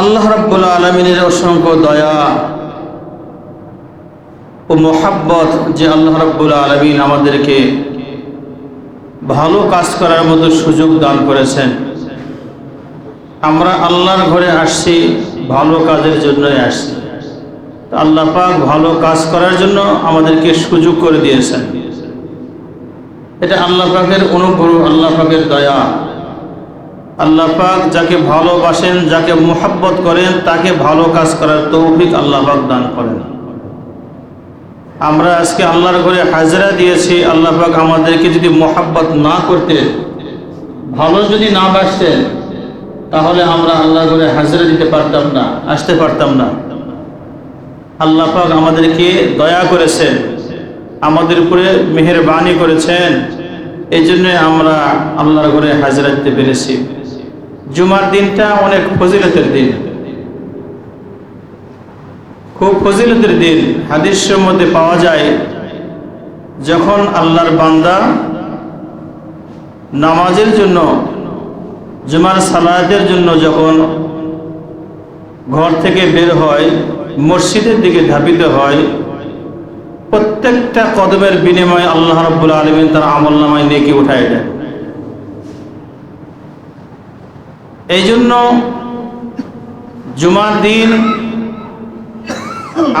আল্লাহ রাব্বুল আলমিনের অসংখ্য দয়া ও মোহাব্বত যে আল্লাহ রাব্বুল আলমিন আমাদেরকে ভালো কাজ করার মতো সুযোগ দান করেছেন। আমরা আল্লাহর ঘরে আসছি, ভালো কাজের জন্যই আসছি। আল্লাহ পাক ভালো কাজ করার জন্য আমাদেরকে সুযোগ করে দিয়েছেন। এটা আল্লাহ পাকের অনুগ্রহ, আল্লাহ পাকের দয়া। আল্লাহ পাক যাকে ভালোবাসেন, যাকে মোহাব্বত করেন, তাকে ভালো কাজ করার তৌফিক আল্লাহ পাক দান করেন। আমরা আজকে আল্লাহর ঘরে হাজরা দিয়েছি, আল্লাহ পাক আমাদেরকে যদি মোহাব্বত না করতে, ভালো যদি না বাসতেন তাহলে আমরা আল্লাহর ঘরে হাজরা দিতে পারতাম না, আসতে পারতাম না। আল্লাহ পাক আমাদেরকে দয়া করেছেন, আমাদের উপরে মেহরবানি করেছেন এই জন্য আমরা আল্লাহর ঘরে হাজরা দিতে পেরেছি। জুমার দিনটা অনেক ফজিলতের দিন। খুব ফজিলতের দিন। হাদিসের মধ্যে পাওয়া যায়, যখন আল্লাহর বান্দা নামাজের জন্য, জুমার সালাতের জন্য যখন ঘর থেকে বের হয়, মসজিদের দিকে ধাবিত হয়, প্রত্যেকটা কদমের বিনিময়ে আল্লাহ রব্বুল আলমিন তার আমল নামায় নেকি উঠায় দেন। এই জন্য জুমার দিন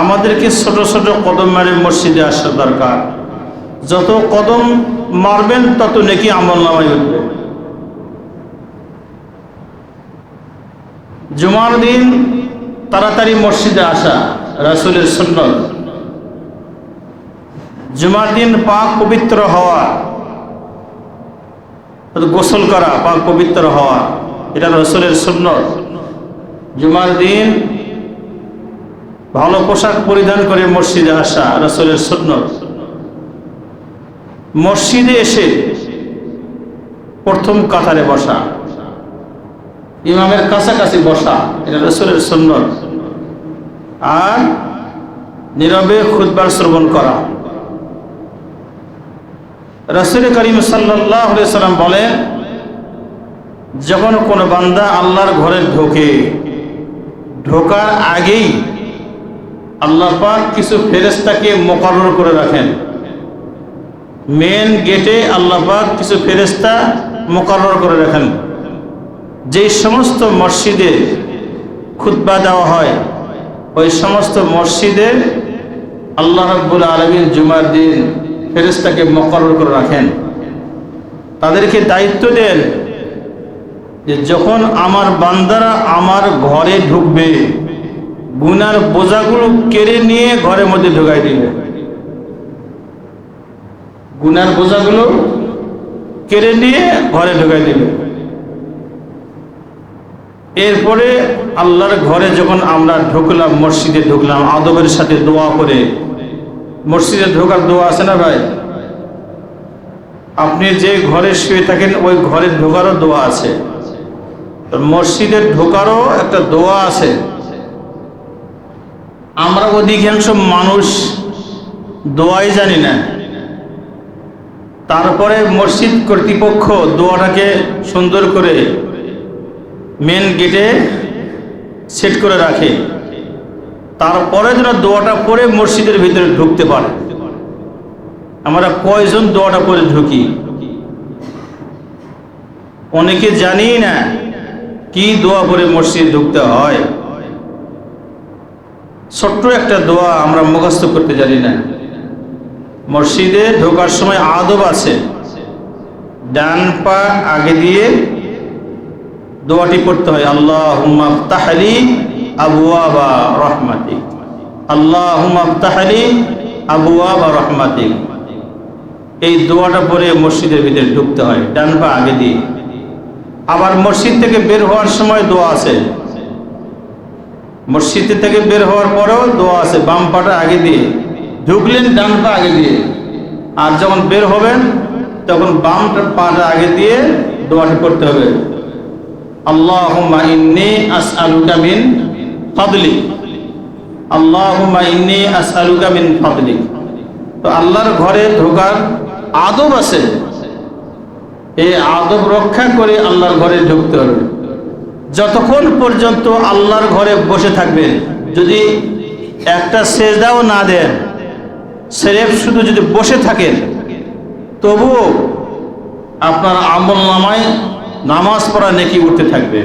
আমাদেরকে ছোট ছোট কদম মারে মসজিদে আসা দরকার। যত কদম মারবেন, তত নাকি আমল নামাই উঠবে। জুমার দিন তাড়াতাড়ি মসজিদে আসা রাসুলের সুন্নত। জুমার দিন পাক পবিত্র হওয়া, গোসল করা পাক পবিত্র হওয়া। এটা রসুলের সুন্নত। জুমার দিন ভালো পোশাক পরিধান করে মসজিদে আসা রসুলের সুন্নত। মসজিদে এসে প্রথম কাতারে বসা, ইমামের কাছাকাছি বসা, এটা রসুলের সুন্নত। আর নীরবে খুদবার শ্রবণ করা। রসুল করিম সাল্লাহ সাল্লাম বলেন যখন কোনো বান্দা আল্লাহর ঘরে ঢোকে, ঢোকার আগেই আল্লাহ পাক কিছু ফেরেস্তাকে মোকারর করে রাখেন। মেন গেটে আল্লাহ পাক কিছু ফেরেস্তা মোকারর করে রাখেন। যেই সমস্ত মসজিদে খুতবা দেওয়া হয়, ওই সমস্ত মসজিদে আল্লাহ রব্বুল আলমিন জুমার দিন ফেরেস্তাকে মকরর করে রাখেন। তাদেরকে দায়িত্ব দেন যে যখন আমার বান্দারা আমার ঘরে ঢুকবে, গুনার বোঝাগুলো কেড়ে নিয়ে ঘরের মধ্যে ঢুকাই দিবে। গুনার বোঝাগুলো কেড়ে নিয়ে ঘরে ঢুকাই দিবে। এরপরে আল্লাহর ঘরে যখন আমরা ঢুকলাম, মসজিদে ঢুকলাম, আদবের সাথে দোয়া করে, মসজিদে ঢোকার দোয়া আছে না ভাই? আপনি যে ঘরে শুয়ে থাকেন, ওই ঘরে ঢোকারও দোয়া আছে। মসজিদে ঢোকারও একটা দোয়া আছে। আমরা অধিকাংশ মানুষ দোয়াই জানি না। তারপরে মসজিদ কর্তৃপক্ষ দোয়াটাকে সুন্দর করে মেন গেটে সেট করে রাখে। তারপরে যেন দোয়াটা পরে মসজিদের ভিতরে ঢুকতে পারে। আমরা কয়জন দোয়াটা পরে ঢুকি? অনেকে জানি না কি দোয়া পরে মসজিদ ঢুকতে হয়? ছোট্ট একটা দোয়া আমরা মুখস্থ করতে জানি না। মসজিদে ঢোকার সময় আদব আছে। ডান পা আগে দিয়ে দোয়াটি পড়তে হয় আল্লাহ তাহলি আবুয়াবা রহমাতিক। আল্লাহ তাহলি আবুয়াবা রহমাতিক। এই দোয়াটা পরে মসজিদের ভিতরে ঢুকতে হয়, ডান পা আগে দিয়ে। আবার মসজিদ থেকে বের হওয়ার সময় দোয়া আছে। মসজিদ থেকে বের হওয়ার পরেও দোয়া আছে, বাম পাটা আগে দিয়ে। ঢুকলেন, ডান পা আগে দিয়ে। আর যখন বের হবেন, তখন বাম পাটা আগে দিয়ে দোয়াটি করতে হবে। আল্লাহুম্মা ইন্নি মিন ফাদলি। মিন ফাদলি। তো আল্লাহর ঘরে ঢোকার আদব আছে। এই আদব রক্ষা করে আল্লাহর ঘরে ঢুকতে হবে। যতক্ষণ পর্যন্ত আল্লাহর ঘরে বসে থাকবেন, যদি একটা সেজদাও না দেন, সেরেফ শুধু যদি বসে থাকেন, তবুও আপনার আমল নামায় নামাজ পড়া নেকি উঠতে থাকবে।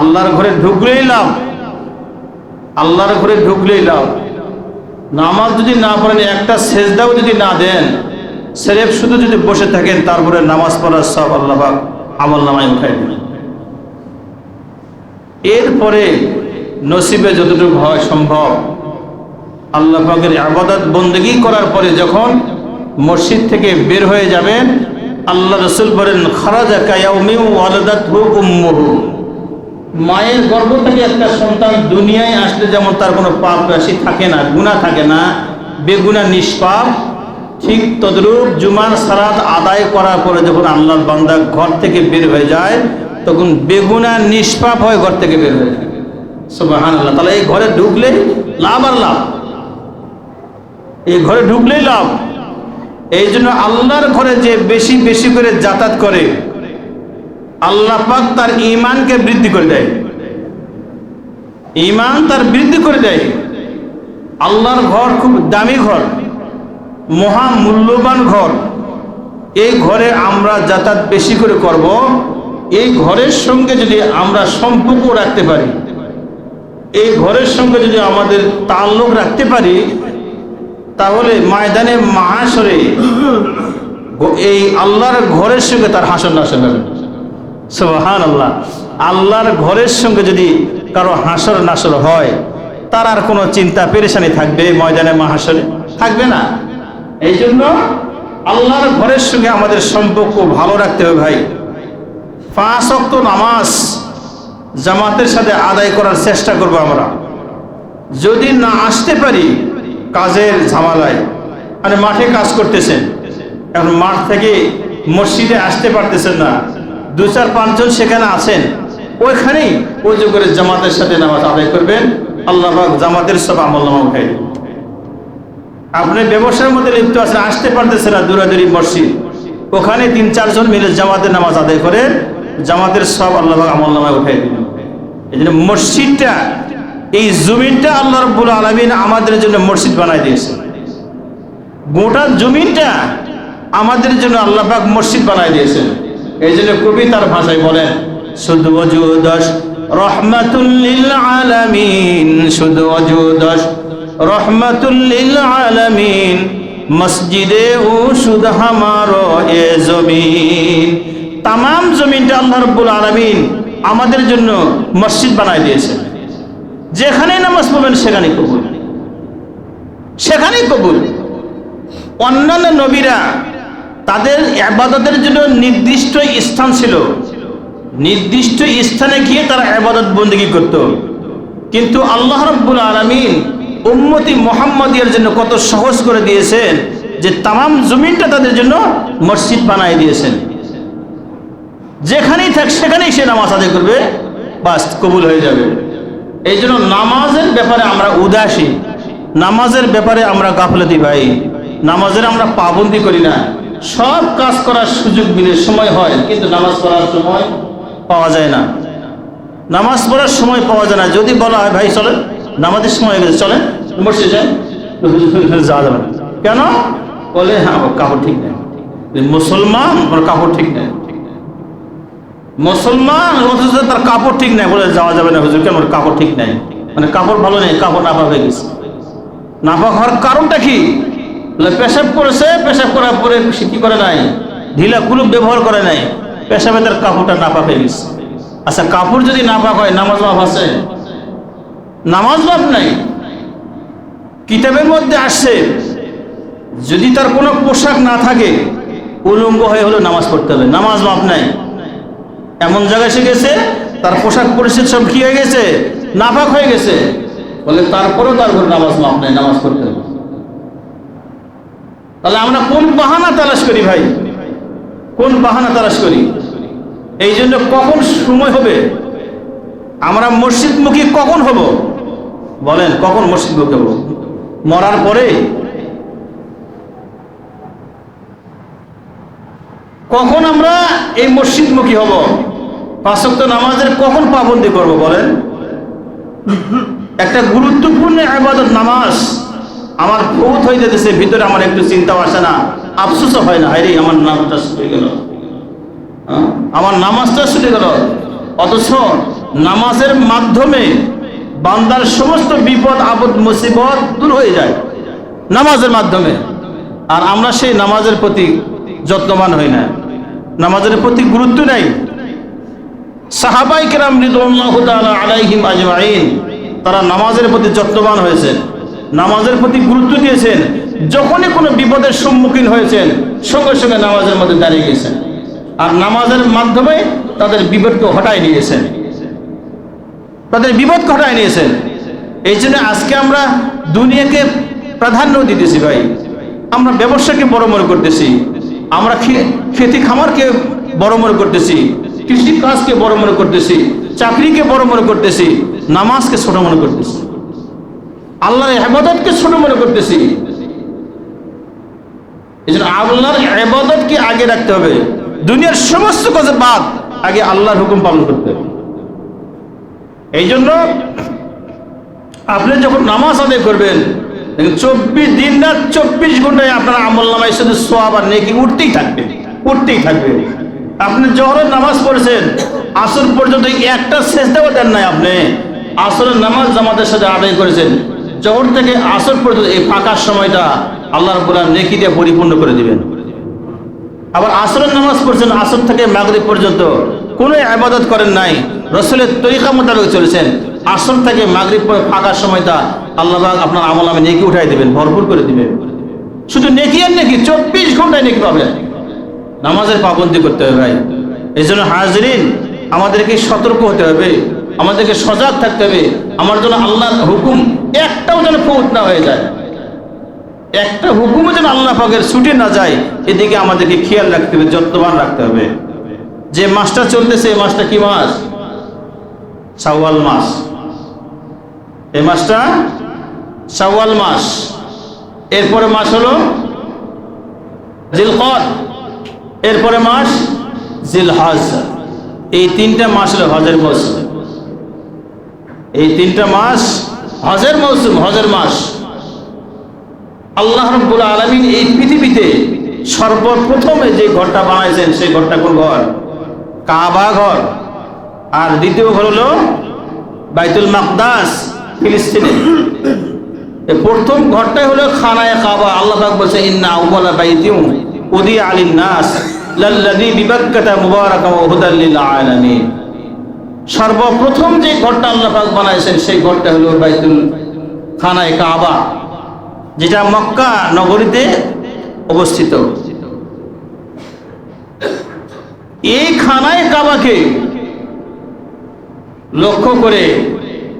আল্লাহর ঘরে ঢুকলেই লাভ, আল্লাহর ঘরে ঢুকলেই লাভ। নামাজ যদি না পড়েন, একটা সেজদাও যদি না দেন সেরেফ শুধু যদি বসে থাকেন, তারপরে নামাজ পড়ার সব আল্লাহ আমল নামায় উঠাই দেবেন। এরপরে নসিবে যতটুকু হয় সম্ভব, আল্লাহ পাকের আবাদত করার পরে যখন মসজিদ থেকে বের হয়ে যাবেন, আল্লাহ রসুল বলেন খারাজা মায়ের গর্ভ থেকে একটা সন্তান দুনিয়ায় আসলে যেমন তার কোনো পাপ রাশি থাকে না গুণা থাকে না বেগুনা নিষ্পাপ ঠিক তদরূপ জুমার সারাত আদায় করার পরে যখন আল্লাহর বান্দা ঘর থেকে বের হয়ে যায়, তখন বেগুনা নিষ্পাপ হয়ে ঘর থেকে বের হয়ে যায়। সুবাহান আল্লাহ তাহলে এই ঘরে ঢুকলে লাভ আর লাভ? এই ঘরে ঢুকলেই লাভ? এই জন্য আল্লাহর ঘরে যে বেশি বেশি করে যাতায়াত করে, আল্লাহ পাক তার ইমানকে বৃদ্ধি করে দেয়। ইমান তার বৃদ্ধি করে দেয়। আল্লাহর ঘর খুব দামি ঘর। মহা মূল্যবান ঘর। এই ঘরে আমরা যাতায়াত বেশি করে করব। এই ঘরের সঙ্গে যদি আমরা সম্পর্ক রাখতে পারি, এই ঘরের সঙ্গে যদি আমাদের তাল্লুক রাখতে পারি, তাহলে ময়দানে মাহাসরে এই আল্লাহর ঘরের সঙ্গে তার হাসন নাসন হবে সোহান আল্লাহ আল্লাহর ঘরের সঙ্গে যদি কারও হাসর নাসর হয়, তার আর কোনো চিন্তা, পেরেশানি থাকবে ময়দানে মাহাসরে থাকবে না। এই জন্য আল্লাহর ঘরের সঙ্গে আমাদের সম্পর্ক ভালো রাখতে হবে ভাই। পাঁচ অক্ত নামাজ জামাতের সাথে আদায় করার চেষ্টা করব আমরা। যদি না আসতে পারি কাজের ঝামেলায় মানে মাঠে কাজ করতেছেন, এখন মাঠ থেকে মসজিদে আসতে পারতেছেন না, দু চার পাঁচজন সেখানে আছেন, ওইখানেই ওই করে জামাতের সাথে নামাজ আদায় করবেন। আল্লাহ জামাতের সব আমল নামা আপনি ব্যবসার মধ্যে লিপ্ত আছেন, আসতে পারতেছে না দূরাদূরি মসজিদ। ওখানে তিন, চারজন মিলে জামাতের নামাজ আদায় করে, জামাতের সব আল্লাহ আমল নামায় দিবেন এই জন্য মসজিদটা, এই জমিনটা আল্লাহ রব্বুল আলমিন আমাদের জন্য মসজিদ বানাই দিয়েছে। গোটা জমিনটা আমাদের জন্য আল্লাহ পাক মসজিদ বানাই দিয়েছেন এই জন্য কবি তার ভাষায় বলেন, শুধু অজুদশ রহমাতুল্লিল আলামিন, শুধু অজুদশ রহমাতুল্লিল মসজিদে ও হামারো এ জমিন। তাম জমিনটা আল্লাহ রব্বুল আলমিন আমাদের জন্য মসজিদ বানাই দিয়েছে যেখানে নামাজ পড়বেন সেখানেই কবুল। সেখানেই কবুল। অন্যান্য নবীরা তাদের আবাদতের জন্য নির্দিষ্ট স্থান ছিল। নির্দিষ্ট স্থানে গিয়ে তারা আবাদত বন্দী করত। কিন্তু আল্লাহ রব্বুল আলমিন উম্মতি মোহাম্মদিয়ার জন্য কত সহজ করে দিয়েছেন যে তাম জমিনটা তাদের জন্য মসজিদ বানাই দিয়েছেন। যেখানেই থাক সেখানেই সে নামাজ আদায় করবে, বাস কবুল হয়ে যাবে। এই জন্য নামাজের ব্যাপারে আমরা উদাসী নামাজের ব্যাপারে আমরা গাফলতি ভাই, নামাজের আমরা পাবন্দি করি না। সব কাজ করার সুযোগ মিলে সময় হয়, কিন্তু নামাজ পড়ার সময় পাওয়া যায় না। নামাজ পড়ার সময় পাওয়া যায় না। যদি বলা হয়, ভাই, চলেন। নামাজের সময় হয়ে গেছে, চলেন মসজিদ যাওয়া যাবে কেন? বলে হ্যাঁ আমার কাপড় ঠিক নেই। মুসলমান ওর কাপড় ঠিক নেই। মুসলমান তার কাপড় ঠিক নেই। বলে, যাওয়া যাবে না হুজুর, কেন? কাপড় ঠিক নেই। মানে কাপড় ভালো নেই, কাপড় নাফা হয়ে গেছে। নাফা হওয়ার কারণটা কি? পেশাব করেছে, পেশাব করার পরে সে কি করে নাই? ঢিলা কুলুপ ব্যবহার করে নাই। পেশাবে তার কাপড়টা নাপাক হয়ে গেছে। আচ্ছা কাপড় যদি নাপাক হয়, নামাজ মাফ আছে? নামাজ মাফ নাই। কিতাবের মধ্যে আসছে, যদি তার কোনো পোশাক না থাকে, উলঙ্গ হয়ে হলো নামাজ পড়তে হবে। নামাজ মাফ নাই। এমন জায়গায় সে গেছে, তার পোশাক পরিচ্ছেদ সব কি হয়ে গেছে নাফাক হয়ে গেছে। বলে তারপরেও তার ঘরে নামাজ মাফ নাই, নামাজ পড়তে হবে। তাহলে আমরা কোন বাহানা তালাশ করি ভাই? কোন বাহানা তালাশ করি? এই জন্য কখন সময় হবে? আমরা মসজিদমুখী কখন হব? বলেন, কখন মসজিদমুখী হব মরার পরে? কখন আমরা এই মসজিদমুখী হব? পাঁচক্ত নামাজের কখন পাবন্দি করব বলেন? একটা গুরুত্বপূর্ণ আবাদত নামাজ আমার ফৌত হয়ে যেতেছে ভিতরে আমার একটু চিন্তাও আসে না, আফসোসও হয় না হাইরে আমার নামটা ছুটে গেল। হ্যাঁ? আমার নামাজটা ছুটে গেল। অথচ নামাজের মাধ্যমে বান্দার সমস্ত বিপদ, আপদ, মুসিবত দূর হয়ে যায় নামাজের মাধ্যমে। আর আমরা সেই নামাজের প্রতি যত্নবান হই না। নামাজের প্রতি গুরুত্ব নাই। সাহাবাই কেরাম আলাইহিম আজমাইন, তারা নামাজের প্রতি যত্নবান হয়েছেন, নামাজের প্রতি গুরুত্ব দিয়েছেন, যখনই কোনো বিপদের সম্মুখীন হয়েছেন, সঙ্গে সঙ্গে নামাজের মধ্যে দাঁড়িয়ে গেছেন আর নামাজের মাধ্যমে তাদের বিপদকে হটাই নিয়েছেন তাদের বিপদ ঘটায় নিয়েছেন। এই জন্য আজকে আমরা দুনিয়াকে প্রাধান্য দিতেছি ভাই। আমরা ব্যবসাকে বড় মনে করতেছি। আমরা খেতি খামারকে বড় মনে করতেছি। কৃষি কাজকে বড় মনে করতেছি। চাকরিকে বড় মনে করতেছি। নামাজকে ছোট মনে করতেছি। আল্লাহর আবাদতকে ছোট মনে করতেছি। এই জন্য আল্লাহর আবাদতকে আগে রাখতে হবে। দুনিয়ার সমস্ত কাজে বাদ আগে আল্লাহর হুকুম পালন করতে হবে। এই জন্য আপনি যখন নামাজ আদায় করবেন চব্বিশ দিন রাত চব্বিশ ঘন্টায় আপনার আমল নামায় শুধু সোয়াব আর নেকি উঠতেই থাকবে উঠতেই থাকবে। আপনি জহরের নামাজ পড়েছেন, আসর পর্যন্ত একটা শেষ দেওয়া দেন নাই আপনি। আসরের নামাজ জামাতের সাথে আদায় করেছেন জহর থেকে আসর পর্যন্ত এই ফাঁকার সময়টা আল্লাহ রবুল্লাহ নেকি দিয়ে পরিপূর্ণ করে দিবেন। আবার আসরের নামাজ পড়ছেন, আসর থেকে মাগরিব পর্যন্ত কোনো আবাদত করেন নাই। রসুলের তরিকা মোতাবেক চলেছেন। আসর থেকে মাগরিব ফাঁকার সময়টা আল্লাহ আপনার আমল আমি নেকি উঠাই দেবেন, ভরপুর করে দিবেন। শুধু নেকি আর নেকি, চব্বিশ ঘন্টায় নেকি পাবেন। নামাজের পাবন্দি করতে হবে ভাই। এই জন্য হাজরিন, আমাদেরকে সতর্ক হতে হবে, আমাদেরকে সজাগ থাকতে হবে। আমার জন্য আল্লাহর হুকুম একটাও যেন পৌঁছ না হয়ে যায়। একটা হুকুমও যেন আল্লাহ পাকের ছুটে না যায়, এদিকে আমাদেরকে খেয়াল রাখতে হবে, যত্নবান রাখতে হবে। যে মাসটা চলতেছে, এই মাসটা কি মাস? সাওয়াল মাস। এই মাসটা সাওয়াল মাস। এরপরে মাস হলো জিলকদ। এরপরে মাস জিলহজ। এই তিনটা মাস হলো হজের মৌসুম। এই তিনটা মাস হজের মৌসুম, হজের মাস। আল্লাহ রব্বুল আলমিন এই পৃথিবীতে সর্বপ্রথমে যে ঘরটা বানাইছেন, সেই ঘরটা কোন ঘর? কাবা ঘর। আর দ্বিতীয় ঘর হলো বাইতুল মাকদাস, ফিলিস্তিনে। প্রথম ঘরটাই হলো খানায় কাবা। আল্লাহ পাক বলছে, ইন্না আউওয়ালা বাইতিউ উদি আলিন নাস লাল্লাযী বিবাক্কাতা মুবারাকাম ওয়া হুদাল লিল আলামিন। সর্বপ্রথম যে ঘরটা আল্লাহ পাক বানাইছেন, সেই ঘরটা হলো বাইতুল খানায় কাবা, যেটা মক্কা নগরীতে অবস্থিত। এই খানায় কাবাকে লক্ষ্য করে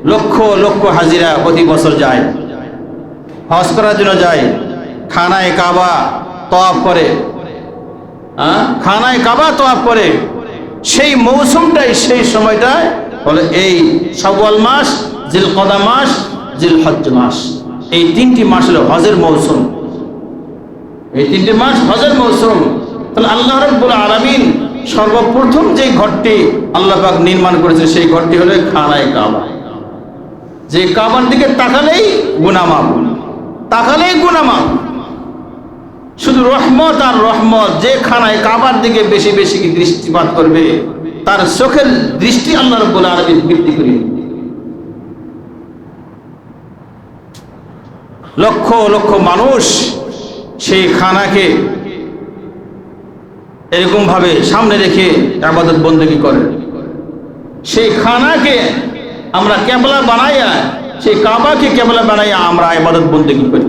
লক্ষ লক্ষ হাজিরা প্রতি বছর যায়। হজ করার জন্য যায়। খানায় কাবা তওয়াফ করে? খানায় কাবা তওয়াফ করে। সেই মৌসুমটাই, সেই সময়টায় বলে এই শাওয়াল মাস জিল কদা মাস জিল হজ মাস। এই তিনটি মাস হলো হজের মৌসুম। এই তিনটি মাস হজের মৌসুম। তাহলে আল্লাহ রব্বুল আলামিন সর্বপ্রথম যে ঘরটি আল্লাহ পাক নির্মাণ করেছে সেই ঘরটি হলো খানায় কাবা। যে কাবার দিকে তাকালেই গুনামাপ তাকালেই গুনামাপ শুধু রহমত আর রহমত, যে খানায় কাবার দিকে বেশি বেশি দৃষ্টিপাত করবে, তার চোখের দৃষ্টি আল্লাহ রব্বুল আলামিন বৃদ্ধি করে। লক্ষ লক্ষ মানুষ সেই খানাকে এরকম ভাবে সামনে রেখে আবাদত বন্দী করে। সেই খানাকে আমরা কেবলা বানাইয়া, সেই কাবাকে কেবলা বানাইয়া আমরা আবাদত বন্দী করি।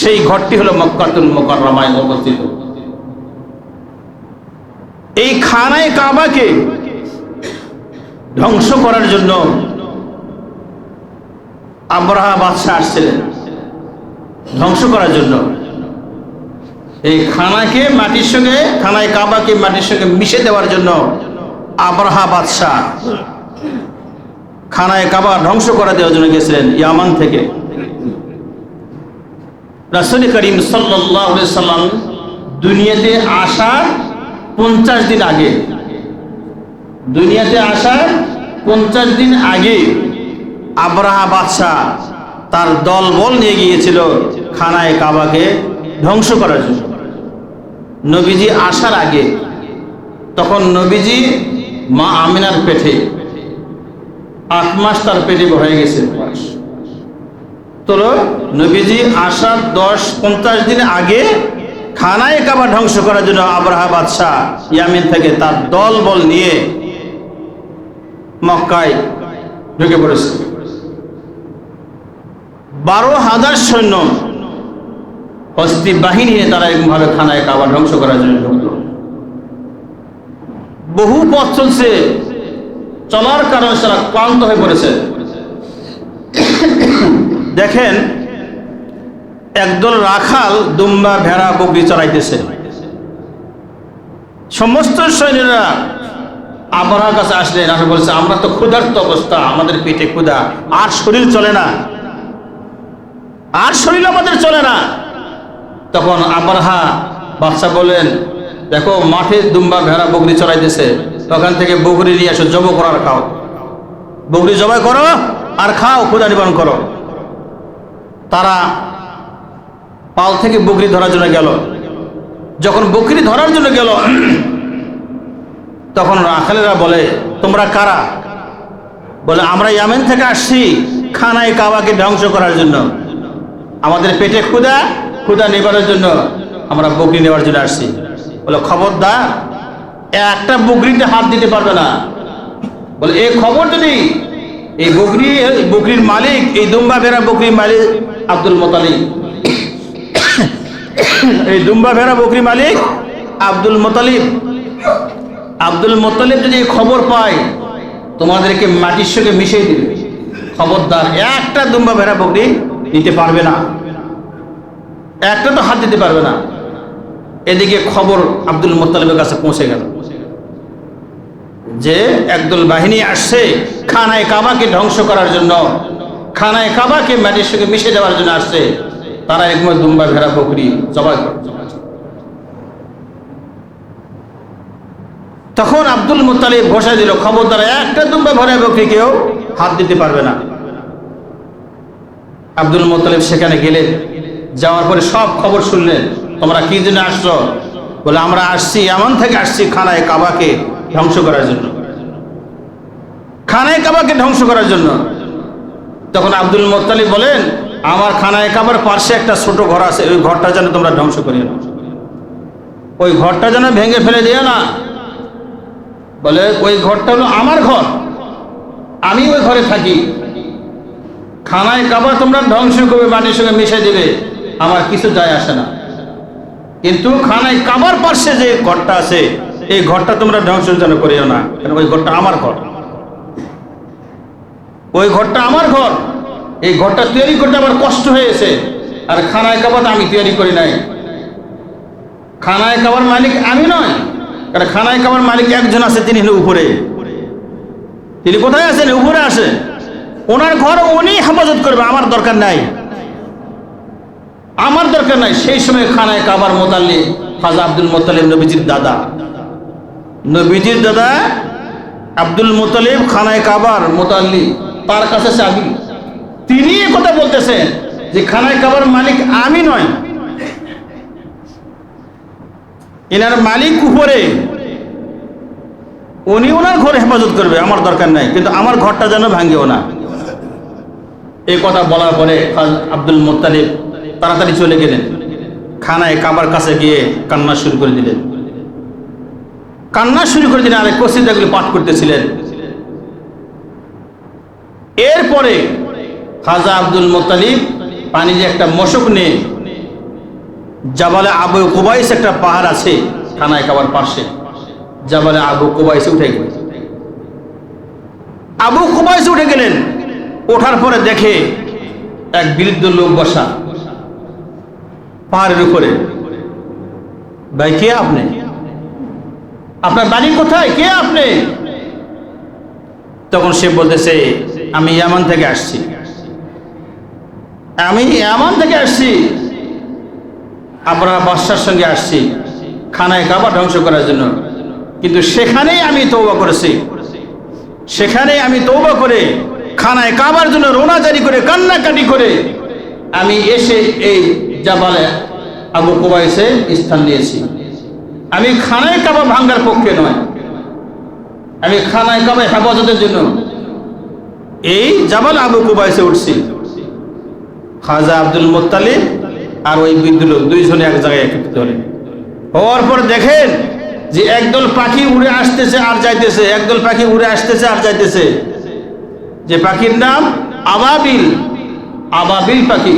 সেই ঘরটি হলো মক্কাতুল মোকাররমায় অবস্থিত। এই খানায় কাবাকে ধ্বংস করার জন্য আব্রাহা বাদশাহ আসছিলেন। ধ্বংস করার জন্য এই খানাকে মাটির সঙ্গে, খানায় কাবাকে মাটির সঙ্গে মিশে দেওয়ার জন্য আব্রাহা বাদশাহ খানায় কাবা ধ্বংস করা দেওয়ার জন্য গেছিলেন ইয়ামান থেকে। রাসুল করিম সাল্লাহ সাল্লাম দুনিয়াতে আসার পঞ্চাশ দিন আগে, দুনিয়াতে আসার পঞ্চাশ দিন আগে আব্রাহা বাদশাহ তার দল বল নিয়ে গিয়েছিল খানায় কাবাকে ধ্বংস করার জন্য। নবীজি আসার আগে, তখন নবীজি মা আমিনার পেটে, আট মাস তার পেটে হয়ে গেছে বয়স। তো নবীজি আসার দশ পঞ্চাশ দিন আগে খানায় কাবা ধ্বংস করার জন্য আবরাহা বাদশাহ ইয়ামিন থেকে তার দল বল নিয়ে মক্কায় ঢুকে পড়েছে বারো হাজার সৈন্য হস্তি বাহিনী নিয়ে তারা এরকমভাবে খানায় কাবা ধ্বংস করার জন্য ঢুকলো। বহু পথ চলছে। চলার কারণে তারা ক্লান্ত হয়ে পড়েছে। দেখেন, একদল রাখাল দুম্বা, ভেড়া, বকরি চড়াইতেছে। সমস্ত সৈন্যরা আমার কাছে আসলেন। আসে বলছে, আমরা তো ক্ষুধার্ত অবস্থা, আমাদের পেটে ক্ষুধা, আর শরীর চলে না। আর শরীর আমাদের চলে না। তখন আবরহা বাদশা বলেন দেখো, মাঠে দুম্বা ভেড়া বকরি চড়াইতেছে। ওখান থেকে বকরি নিয়ে আসো জব করার খাও। বকরি জবাই করো আর খাও ক্ষুদা নিবারণ করো। তারা পাল থেকে বকরি ধরার জন্য গেল। যখন বকরি ধরার জন্য গেল, তখন রাখালেরা বলে, তোমরা কারা? বলে, আমরা ইয়ামেন থেকে আসছি, খানায় কাবাকে ধ্বংস করার জন্য। আমাদের পেটে ক্ষুদা ক্ষুদা নেবার জন্য আমরা বকরি নেওয়ার জন্য আসছি। বলে, খবরদার, একটা বকরিতে হাত দিতে পারবে না। বলে এই খবর যদি এই বকরি, বকরির মালিক, এই দুম্বা ভেড়া বকরির মালিক আব্দুল মোতালিব, এই দুম্বা ভেড়া বকরি মালিক আব্দুল মোতালিব আব্দুল মোতালিব যদি খবর পায়, তোমাদেরকে মাটির সঙ্গে মিশিয়ে দিবে। খবরদার, একটা দুম্বা ভেড়া বকরি দিতে পারবে না। একটা তো হাত দিতে পারবে না। এদিকে খবর আব্দুল মোত্তালিবের কাছে পৌঁছে গেল। যে একদল বাহিনী আসছে খানায় কাবাকে ধ্বংস করার জন্য, খানায় কাবাকে মাটির সঙ্গে মিশে দেওয়ার জন্য আসছে, তারা একমত দুম্বা ভেড়া বকরি জবাই তখন আব্দুল মোত্তালিব ঘোষণা দিল খবর দ্বারা একটা দুম্বা ভেড়া বকরি কেউ হাত দিতে পারবে না। আব্দুল মোত্তালিব সেখানে গেলেন। যাওয়ার পরে সব খবর শুনলেন। তোমরা কি জন্য আসছো? বলে, আমরা আসছি, এমন থেকে আসছি খানায় কাবাকে ধ্বংস করার জন্য। খানায় কাবাকে ধ্বংস করার জন্য। তখন আব্দুল মোত্তালিব বলেন, আমার খানায় কাবার পাশে একটা ছোট ঘর আছে, ওই ঘরটা যেন তোমরা ধ্বংস করিও না ওই ঘরটা যেন ভেঙে ফেলে দিও না। বলে, ওই ঘরটা হলো আমার ঘর। আমি ওই ঘরে থাকি। খানায় কাবা তোমরা ধ্বংস করবে মাটির সঙ্গে মিশে দেবে। আমার কিছু যায় আসে না। কিন্তু খানায় কাবার পাশে যে ঘরটা আছে, এই ঘরটা তোমরা ধ্বংস যেন করিও না ওই ঘরটা আমার ঘর। ওই ঘরটা আমার ঘর। এই ঘরটা তৈরি করতে আমার কষ্ট হয়েছে, আর খানায় কাবাত আমি তৈরি করি নাই। খানায় কাবার মালিক আমি নয় কারণ খানায় কাবার মালিক একজন আছে, তিনি হলো উপরে। তিনি কোথায় আছেন? উপরে আসে। ওনার ঘর উনি হেফাজত করবে, আমার দরকার নাই। আমার দরকার নাই, সেই সময় খানায় কাবার মোতাল্লি খাজা আব্দুল মোতালিব নবীজির দাদা। নবীজির দাদা আব্দুল মোতালিব খানায় কাবার মোতাল্লি তার কাছে চাবি তিনি কথা বলতেছেন যে খানায় কাবার মালিক আমি নয়। এনার মালিক উপরে, উনি ওনার ঘরে হেফাজত করবে, আমার দরকার নাই, কিন্তু আমার ঘরটা যেন ভাঙ্গেও না। এই কথা বলার পরে আব্দুল মোত্তালিব তাড়াতাড়ি চলে গেলেন। খানায় কাবার কাছে গিয়ে কান্না শুরু করে দিলেন। কান্না শুরু করে দিলেন, আরেক কসিদাগুলি পাঠ করতেছিলেন। এরপরে খাজা আব্দুল মোত্তালিব পানি যে একটা মশক নিয়ে জাবালে আবু কুবাইস একটা পাহাড় আছে খানায় কাবার পাশে। জাবালে আবু কুবাইসে উঠে গেলেন। আবু কুবাইসে উঠে গেলেন, ওঠার পরে দেখে এক বৃদ্ধ লোক বসা। পাহাড়ের উপরে। ভাই, কে আপনি? আপনার বাড়ি কোথায়? কে আপনি? তখন সে বলতেছে, আমি ইয়ামান থেকে আসছি। আমি ইয়ামান থেকে আসছি। আমরা বাদশার সঙ্গে আসছি, খানায় কাবা ধ্বংস করার জন্য। কিন্তু সেখানেই আমি তৌবা করেছি। সেখানে আমি তৌবা করে, খানায় কাবার জন্য রোনা জারি করে, কান্নাকাটি করে, আমি এসে এই জাবালে আবু কুবাইসে স্থান নিয়েছি। আমি খানায় কাবা ভাঙ্গার পক্ষে নয়। আমি খানায় কাবা হেফাজতের জন্য। এই জাবাল আবু কুবাইসে উঠছি। খাজা আব্দুল মোত্তালিব আর ওই বৃদ্ধ লোক দুইজনে এক জায়গায় একত্রিত হলেন। হওয়ার পর দেখেন যে একদল পাখি উড়ে আসতেছে আর যাইতেছে, একদল পাখি উড়ে আসতেছে আর যাইতেছে। যে পাখির নাম আবাবিল। আবাবিল পাখি।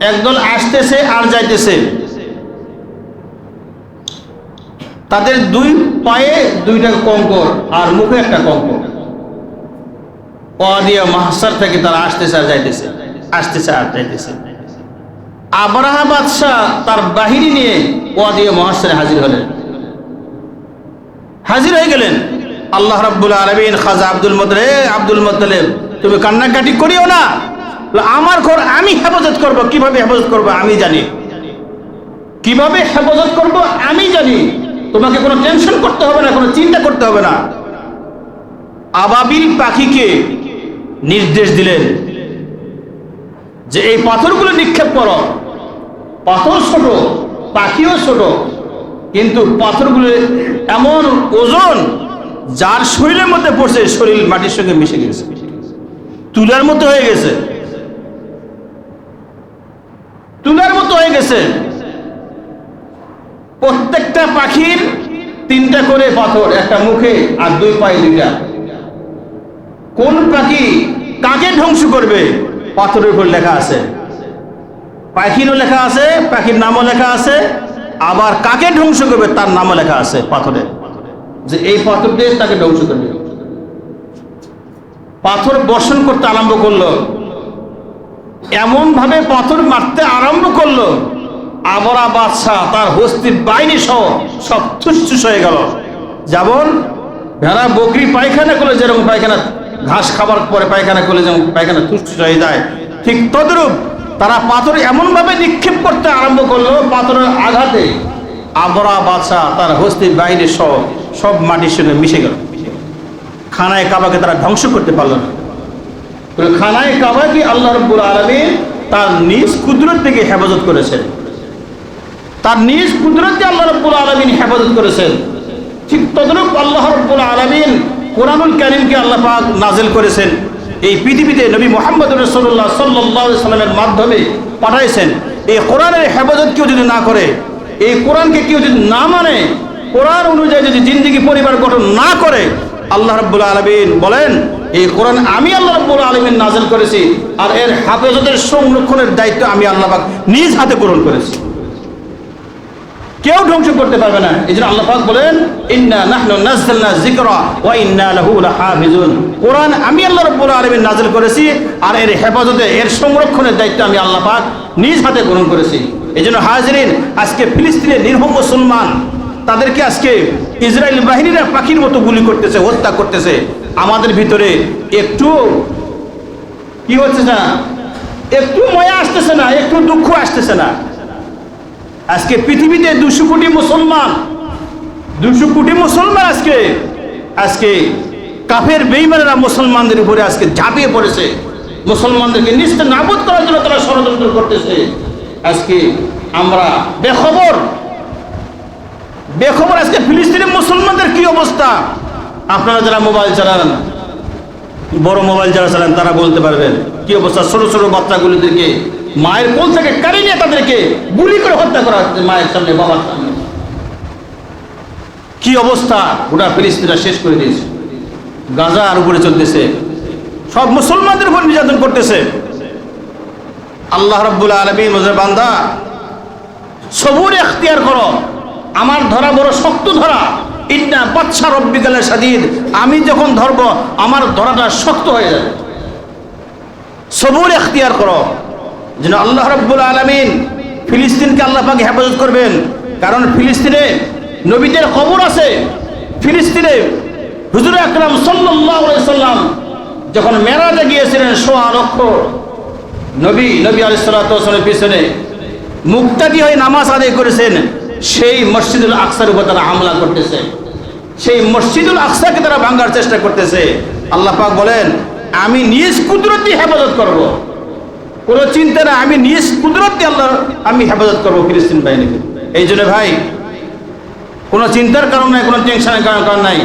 একদল আসতেছে আর যাইতেছে। তাদের দুই পায়ে দুইটা কঙ্কর আর মুখে একটা কঙ্কর। মাহসার থেকে তারা আসতেছে আর যাইতেছে, আসতেছে আর যাইতেছে। আবরাহা বাদশাহ তার বাহিনী নিয়ে ওয়াদিয়া মহাসারে হাজির হলেন। হাজির হয়ে গেলেন। আল্লাহ রাব্বুল আলমিন খাজা আব্দুল মতলে আব্দুল মতলেব তুমি কান্নাকাটি করিও না। আমার ঘর আমি হেফাজত করব, কীভাবে হেফাজত করব আমি জানি। কীভাবে হেফাজত করব আমি জানি। তোমাকে কোনো টেনশন করতে হবে না, কোনো চিন্তা করতে হবে না। আবাবিল পাখিকে নির্দেশ দিলেন যে এই পাথরগুলো নিক্ষেপ করো। পাথর ছোট, পাখিও ছোট, কিন্তু পাথরগুলো এমন ওজন যার শরীরের মধ্যে পড়ছে, শরীর মাটির সঙ্গে মিশে গেছে, তুলার মতো হয়ে গেছে। তুলার মতো হয়ে গেছে। প্রত্যেকটা পাখির তিনটা করে পাথর, একটা মুখে আর দুই পায়ে দুইটা। কোন পাখি কাকে ধ্বংস করবে? পাথরের উপর লেখা আছে। পাখিরও লেখা আছে, পাখির নামও লেখা আছে। আবার কাকে ধ্বংস করবে তার নামও লেখা আছে পাথরে। যে এই পাথর দিয়ে তাকে ধ্বংস করবে। পাথর বর্ষণ করতে আরম্ভ করল। এমন ভাবে পাথর মারতে আরম্ভ করল। আবরা বাদশাহ তার হস্তির বাহিনী সহ সব তুষ্টুস হয়ে গেল। যেমন ভেড়া, বকরি, পায়খানা করলে যেরকম পায়খানা, ঘাস খাবার পরে পায়খানা করলে যেমন পায়খানা তুষ্টুস হয়ে যায়। ঠিক তদ্রূপ তারা পাথর এমনভাবে নিক্ষেপ করতে আরম্ভ করল পাথরের আঘাতে। আবরা বাদশাহ তার হস্তির বাহিনী সহ সব মাটির সঙ্গে মিশে গেল। খানায় কাবাকে তারা ধ্বংস করতে পারল না। খানায় কাবাকে আল্লাহ রব্বুল আলমীর তার নিজ কুদরত থেকে হেফাজত করেছেন। তার নিজ কুদরতে আল্লাহ রব্বুল আলমিন হেফাজত করেছেন। ঠিক তদরূপ আল্লাহ রব্বুল আলমিন কোরআনুল করিমকে আল্লাহ পাক নাজেল করেছেন। এই পৃথিবীতে নবী মোহাম্মদ রসল্লাহ সাল্লাহ সাল্লামের মাধ্যমে পাঠাইছেন। এই কোরআনের হেফাজত কেউ যদি না করে, এই কোরআনকে কেউ যদি না মানে কোরআন অনুযায়ী যদি জিন্দিগি পরিবার গঠন না করে আল্লাহ রব্বুল আলমিন বলেন, এই কোরআন আমি আল্লাহ রব্বুল আলমিন নাজেল করেছি, আর এর হেফাজতের সংরক্ষণের দায়িত্ব আমি আল্লাহ নিজ হাতে গ্রহণ করেছি। কেউ ধ্বংস করতে পারবে না। এই জন্য আল্লাহ বলেন, ইন্না নাহনু নাযালনা যিকরা ওয়া ইন্না লাহু লাহাফিজুন। কোরআন আমি আল্লাহ রাব্বুল আলামিন নাযিল করেছি, আর এর হেফাজতে, এর সংরক্ষণের দায়িত্ব আমি আল্লাহ পাক নিজ হাতে গ্রহণ করেছি। এই জন্য আজকে ফিলিস্তিনের নির্ভম মুসলমান তাদেরকে আজকে ইসরায়েল বাহিনীরা পাখির মতো গুলি করতেছে, হত্যা করতেছে। আমাদের ভিতরে একটু কি হচ্ছে না? একটু ময়া আসতেছে না, একটু দুঃখ আসতেছে না। আজকে পৃথিবীতে দুশো কোটি মুসলমান, দুশো কোটি মুসলমান আজকে আজকে কাফের বেইমানেরা মুসলমানদের উপরে আজকে ঝাঁপিয়ে পড়েছে। মুসলমানদেরকে নিশ্চয় নাবুদ করার জন্য তারা ষড়যন্ত্র করতেছে। আজকে আমরা বেখবর বেখবর আজকে ফিলিস্তিনের মুসলমানদের কি অবস্থা? আপনারা যারা মোবাইল চালান, বড় মোবাইল যারা চালান, তারা বলতে পারবেন, কি অবস্থা? ছোট ছোট বাচ্চাগুলিদেরকে, মায়ের কোল থেকে কাড়ি নিয়ে তাদেরকে গুলি করে হত্যা করা হচ্ছে মায়ের সামনে, বাবার সামনে। কি অবস্থা? গোটা ফিলিস্তিনরা শেষ করে দিয়েছে। গাজার উপরে চলতেছে। সব মুসলমানদের উপর নির্যাতন করতেছে। আল্লাহ রব্বুল আলমী বান্দা, সবুর এখতিয়ার করো। আমার ধরা বড় শক্ত ধরা। ইন্না বাচ্চা রব্বিকালের স্বাধীন আমি যখন ধরব, আমার ধরাটা শক্ত হয়ে যাবে। সবুর এখতিয়ার করো। যেন আল্লাহ রব্বুল আলমিন ফিলিস্তিনকে আল্লাহ পাকে হেফাজত করবেন। কারণ ফিলিস্তিনে নবীদের খবর আছে। ফিলিস্তিনে হুজুর আকরাম সাল্লাম যখন মেরাজে গিয়েছিলেন, সোয়া লক্ষ নবী নবী আলিসাল্লামের পিছনে মুক্তাদি হয়ে নামাজ আদায় করেছেন। সেই মসজিদুল আকসার উপর তারা হামলা করতেছে। সেই মসজিদুল আকসাকে তারা ভাঙ্গার চেষ্টা করতেছে। আল্লাহ পাক বলেন, আমি নিজ কুদরতি হেফাজত করব। কোনো চিন্তা না আমি নিজ কুদরতি আল্লাহ, আমি হেফাজত করব ফিলিস্তিন বাহিনীকে। এই জন্য ভাই, কোনো চিন্তার কারণ নাই, কোনো টেনশনের কারণ নাই।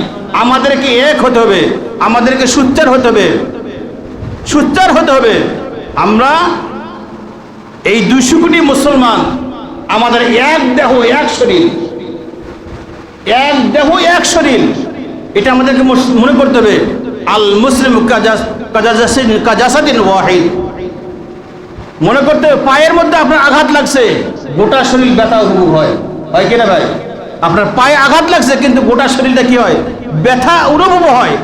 আমাদেরকে এক হতে হবে, আমাদেরকে সুচ্চার হতে হবে। সুচ্চার হতে হবে। আমরা এই দুশো কোটি মুসলমান আমাদের এক দেহ, এক শরীর। এক দেহ, এক শরীর। এটা আমাদেরকে মনে করতে হবে। আল মুসলিম মনে করতে হবে পায়ের মধ্যে আপনার আঘাত লাগছে, গোটা শরীর ব্যথা অনুভব হয়। হয় কিনা ভাই? আপনার পায়ে আঘাত লাগছে, কিন্তু গোটা শরীরটা কি হয়? ব্যথা অনুভব হয়।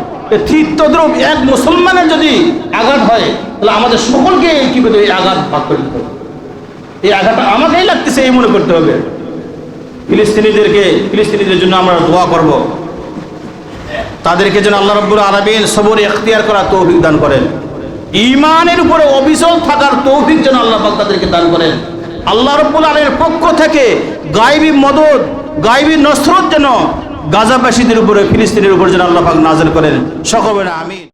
ঠিক এক মুসলমানের যদি আঘাত হয়, তাহলে আমাদের সকলকে কি করতে আঘাত ভাগ করে দিতে হবে। এই আঘাতটা আমাকেই লাগতেছে, এই মনে করতে হবে। ফিলিস্তিনিদেরকে, ফিলিস্তিনিদের জন্য আমরা দোয়া করব। তাদেরকে যেন আল্লাহ রব্বুল আলমিন সবর এখতিয়ার করা তৌফিক দান করেন। ইমানের উপরে অবিচল থাকার তৌফিক যেন আল্লাহ পাক তাদেরকে দান করেন। আল্লাহ রব্বুল আলমের পক্ষ থেকে গাইবী মদত গাইবী নসরত যেন গাজাবাসীদের উপরে ফিলিস্তিনের উপরে যেন আল্লাহ পাক নাজেল করেন। সকলে আমি